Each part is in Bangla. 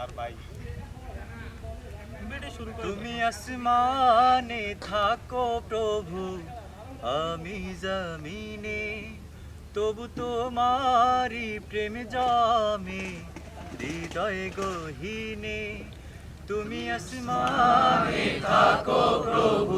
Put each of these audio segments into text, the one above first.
আর ভাই তুমি আসমানে থাকো প্রভু আমি জমিনে তবু তোমারি প্রেম জমে হৃদয় গহীনে। তুমি আসমানে থাকো প্রভু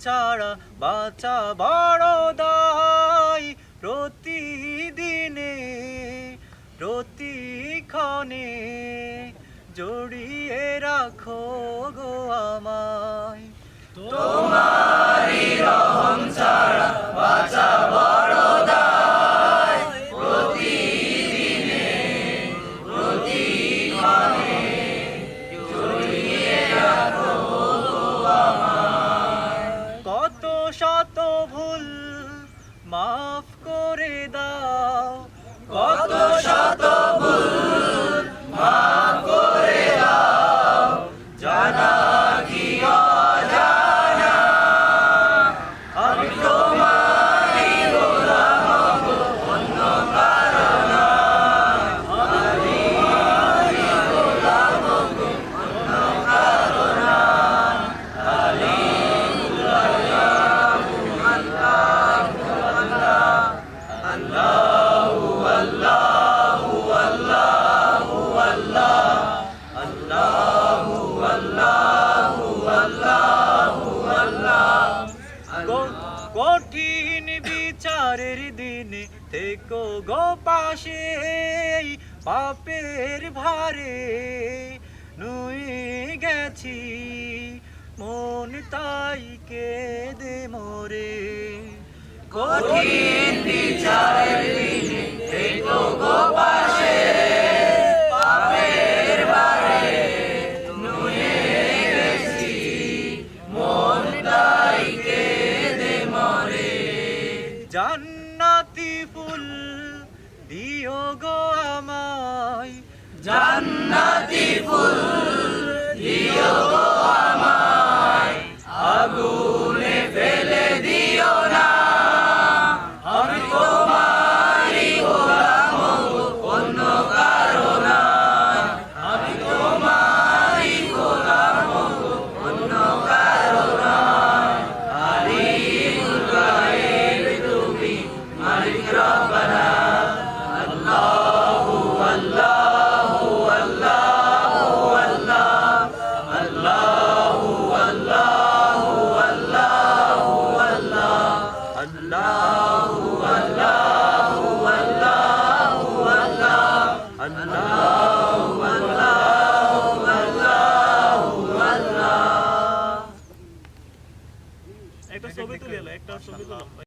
ছাড়া বাঁচা বড় দায় প্রতিক্ষণে জড়িয়ে রাখো গো আমায়। তোমারি রহম ছাড়া বাঁচা বড় দায়। প্রতিদিনে জড়িয়ে রাখো আমায়। কত শত ভুল মাফ করে দাও। কত শত ভুল কঠিন বিচারের দিনে থেকো গো পাশে পাপের ভারে। নুই গেছি, মন তাই কে দে মরে। কঠিন বিচারের দিনে গো আমায়। জান্নাতি ফুল দিও গো আমায়। আগুনে ফেলে দিও না। আমি তোমারই গোলাম অন্য কারণ আমি তোমারই গোলাম অন্য কারণ আলিম গায়ে তুমি মালিক রব। inşallah.